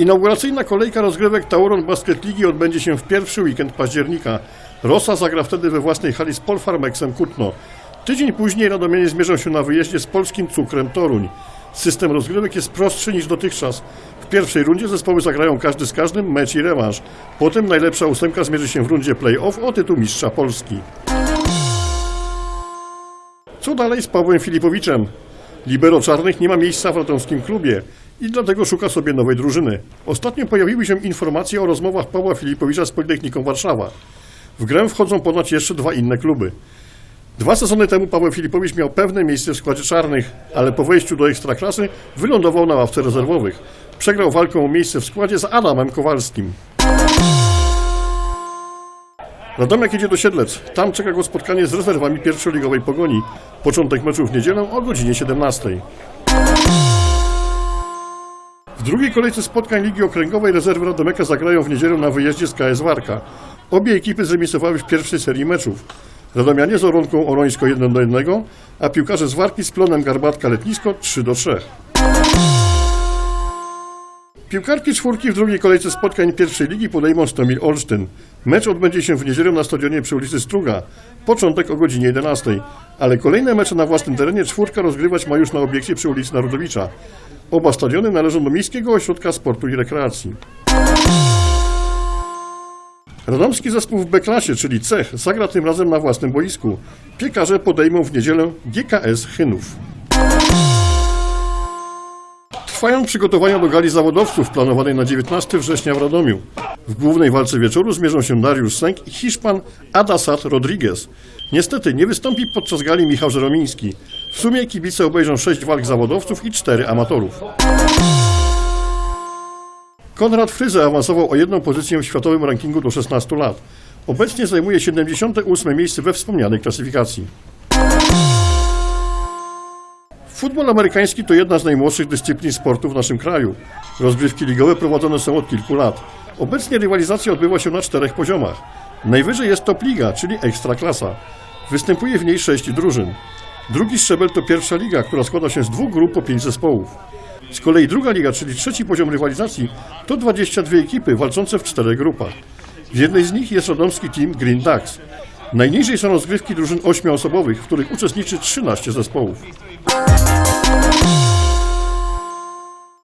Inauguracyjna kolejka rozgrywek Tauron Basket Ligi odbędzie się w pierwszy weekend października. Rosa zagra wtedy we własnej hali z Polfarmexem Kutno. Tydzień później Radomianie zmierzą się na wyjeździe z polskim Cukrem Toruń. System rozgrywek jest prostszy niż dotychczas. W pierwszej rundzie zespoły zagrają każdy z każdym mecz i rewanż. Potem najlepsza ósemka zmierzy się w rundzie play-off o tytuł mistrza Polski. Co dalej z Pawłem Filipowiczem? Libero Czarnych nie ma miejsca w radomskim klubie i dlatego szuka sobie nowej drużyny. Ostatnio pojawiły się informacje o rozmowach Pawła Filipowicza z Politechniką Warszawa. W grę wchodzą ponad jeszcze dwa inne kluby. Dwa sezony temu Paweł Filipowicz miał pewne miejsce w składzie czarnych, ale po wejściu do ekstraklasy wylądował na ławce rezerwowych. Przegrał walkę o miejsce w składzie z Adamem Kowalskim. Radomiak jedzie do Siedlec. Tam czeka go spotkanie z rezerwami pierwszoligowej Pogoni. Początek meczu w niedzielę o godzinie 17. W drugiej kolejce spotkań Ligi Okręgowej rezerwy Radomeka zagrają w niedzielę na wyjeździe z KS Warka. Obie ekipy zremisowały w pierwszej serii meczów. Radomianie z Oronką Orońsko 1 do 1, a piłkarze z Warki z Plonem Garbatka Letnisko 3 do 3. Piłkarki czwórki w drugiej kolejce spotkań pierwszej ligi podejmą Stomil Olsztyn. Mecz odbędzie się w niedzielę na stadionie przy ulicy Struga. Początek o godzinie 11. Ale kolejne mecze na własnym terenie czwórka rozgrywać ma już na obiekcie przy ulicy Narodowicza. Oba stadiony należą do Miejskiego Ośrodka Sportu i Rekreacji. Radomski zespół w B-klasie, czyli Cech, zagra tym razem na własnym boisku. Piekarze podejmą w niedzielę GKS Chynów. Trwają przygotowania do gali zawodowców planowanej na 19 września w Radomiu. W głównej walce wieczoru zmierzą się Dariusz Sęk i Hiszpan Adasat Rodriguez. Niestety nie wystąpi podczas gali Michał Żeromiński. W sumie kibice obejrzą 6 walk zawodowców i 4 amatorów. Konrad Fryze awansował o jedną pozycję w światowym rankingu do 16 lat. Obecnie zajmuje 78 miejsce we wspomnianej klasyfikacji. Futbol amerykański to jedna z najmłodszych dyscyplin sportu w naszym kraju. Rozgrywki ligowe prowadzone są od kilku lat. Obecnie rywalizacja odbywa się na czterech poziomach. Najwyżej jest top liga, czyli ekstraklasa. Występuje w niej sześć drużyn. Drugi szczebel to pierwsza liga, która składa się z dwóch grup po pięć zespołów. Z kolei druga liga, czyli trzeci poziom rywalizacji, to 22 ekipy walczące w czterech grupach. W jednej z nich jest radomski team Green Ducks. Najniżej są rozgrywki drużyn ośmioosobowych, w których uczestniczy 13 zespołów.